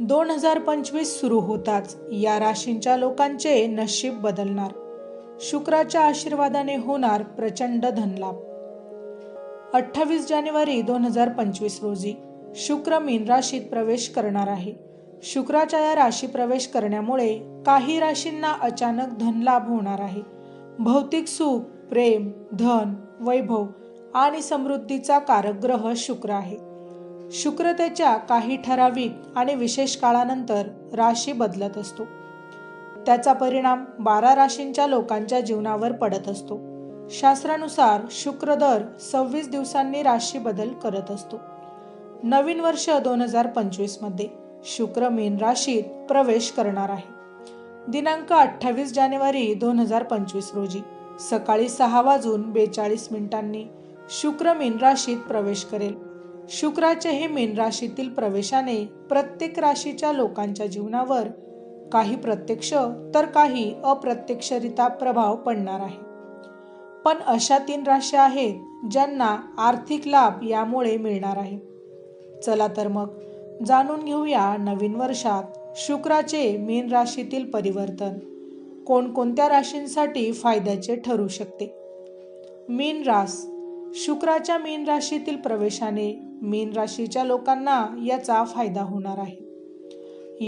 दोन हजार पंचवीस सुरू होताच या राशींच्या लोकांचे नशीब बदलणार. शुक्राच्या आशीर्वादाने होणार प्रचंड धनलाभ. अठ्ठावीस जानेवारी दोन हजार पंचवीस रोजी शुक्र मीन राशीत प्रवेश करणार आहे. शुक्राच्या या राशी प्रवेश करण्यामुळे काही राशींना अचानक धनलाभ होणार आहे. भौतिक सुख प्रेम धन वैभव आणि समृद्धीचा कारक ग्रह शुक्र आहे. शुक्र त्याच्या काही ठराविक आणि विशेष काळानंतर राशी बदलत असतो. त्याचा परिणाम बारा राशींच्या लोकांच्या जीवनावर पडत असतो. शास्त्रानुसार शुक्र दर सव्वीस दिवसांनी राशी बदल करत असतो. नवीन वर्ष दोन हजार पंचवीसमध्ये शुक्र मीन राशीत प्रवेश करणार आहे. दिनांक अठ्ठावीस जानेवारी दोन हजार पंचवीस रोजी सकाळी सहा वाजून बेचाळीस मिनिटांनी शुक्र मीन राशीत प्रवेश करेल. शुक्राचे हे मेन राशीतील प्रवेशाने प्रत्येक राशीच्या लोकांच्या जीवनावर काही प्रत्यक्ष तर काही अप्रत्यक्षरित्या प्रभाव पडणार आहे. पण अशा तीन राशी आहेत ज्यांना आर्थिक लाभ यामुळे मिळणार आहे. चला तर मग जाणून घेऊया नवीन वर्षात शुक्राचे मीन राशीतील परिवर्तन. कोणकोणत्या राशींसाठी फायद्याचे ठरू शकते? मीन रास शुक्राच्या मीन राशीतील प्रवेशाने मीन राशीच्या लोकांना याचा फायदा होणार आहे.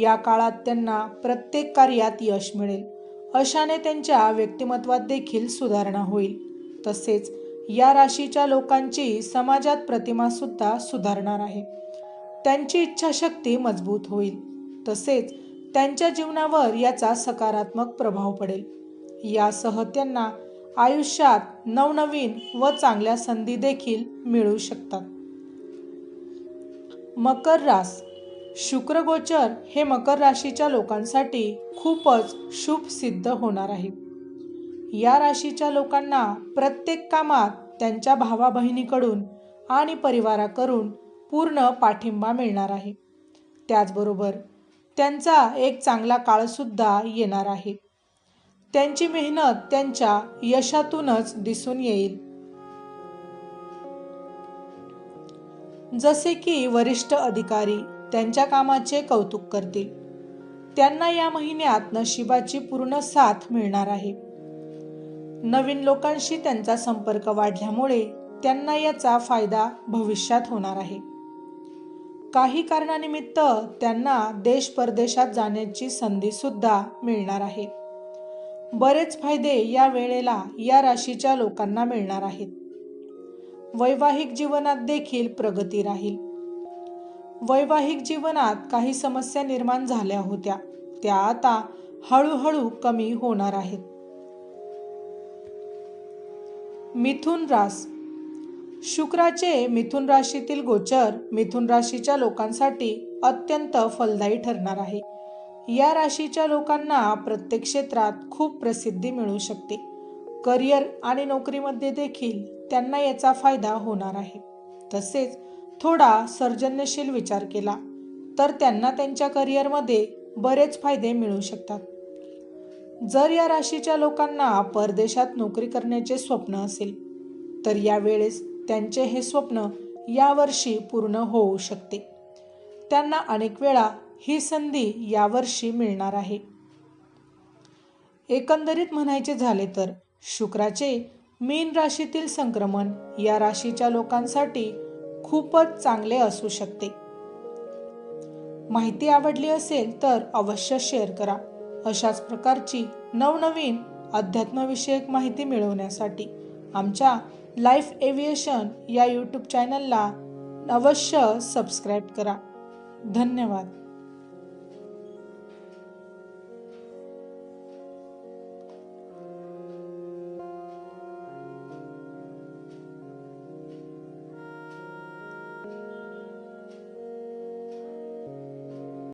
या काळात त्यांना प्रत्येक कार्यात यश मिळेल. अशाने त्यांच्या व्यक्तिमत्वात देखील सुधारणा होईल. तसेच या राशीच्या लोकांची समाजात प्रतिमा सुद्धा सुधारणार आहे. त्यांची इच्छाशक्ती मजबूत होईल. तसेच त्यांच्या जीवनावर याचा सकारात्मक प्रभाव पडेल. यासह त्यांना आयुष्यात नवनवीन व चांगल्या संधी देखील मिळू शकतात. मकर रास. शुक्रगोचर हे मकर राशीच्या लोकांसाठी खूपच शुभ सिद्ध होणार आहे. या राशीच्या लोकांना प्रत्येक कामात त्यांच्या भावा बहिणीकडून आणि परिवाराकडून पूर्ण पाठिंबा मिळणार आहे. त्याचबरोबर त्यांचा एक चांगला काळसुद्धा येणार आहे. त्यांची मेहनत त्यांच्या यशातूनच दिसून येईल. जसे की वरिष्ठ अधिकारी त्यांच्या कामाचे कौतुक करतील. त्यांना या महिन्यात नशिबाची पूर्ण साथ मिळणार आहे. नवीन लोकांशी त्यांचा संपर्क वाढल्यामुळे त्यांना याचा फायदा भविष्यात होणार आहे. काही कारणानिमित्त त्यांना देश परदेशात जाण्याची संधी सुद्धा मिळणार आहे. बरेच फायदे या वेळेला या राशीच्या लोकांना मिळणार आहेत. वैवाहिक जीवनात देखील प्रगती राहील. वैवाहिक जीवनात काही समस्या निर्माण झाल्या होत्या. त्या आता हळूहळू कमी होणार आहेत. मिथुन रास. शुक्राचे मिथुन राशीतील गोचर मिथुन राशीच्या लोकांसाठी अत्यंत फलदायी ठरणार आहे. या राशीच्या लोकांना प्रत्येक क्षेत्रात खूप प्रसिद्धी मिळू शकते. करिअर आणि नोकरीमध्ये देखील त्यांना याचा फायदा होणार आहे. तसेच थोडा सर्जनशील विचार केला तर त्यांना त्यांच्या करिअरमध्ये बरेच फायदे मिळू शकतात. जर या राशीच्या लोकांना परदेशात नोकरी करण्याचे स्वप्न असेल तर यावेळेस त्यांचे हे स्वप्न यावर्षी पूर्ण होऊ शकते. त्यांना अनेक वेळा ही संधी यावर्षी मिळणार आहे. एकंदरीत म्हणायचे झाले तर शुक्राचे मीन राशीतील संक्रमण या राशीच्या लोकांसाठी खूपच चांगले असू शकते. माहिती आवडली असेल तर अवश्य शेअर करा. अशाच प्रकारची नवनवीन अध्यात्मविषयक माहिती मिळवण्यासाठी आमच्या लाईफ एव्हिएशन या यूट्यूब चॅनलला अवश्य सबस्क्राईब करा. धन्यवाद.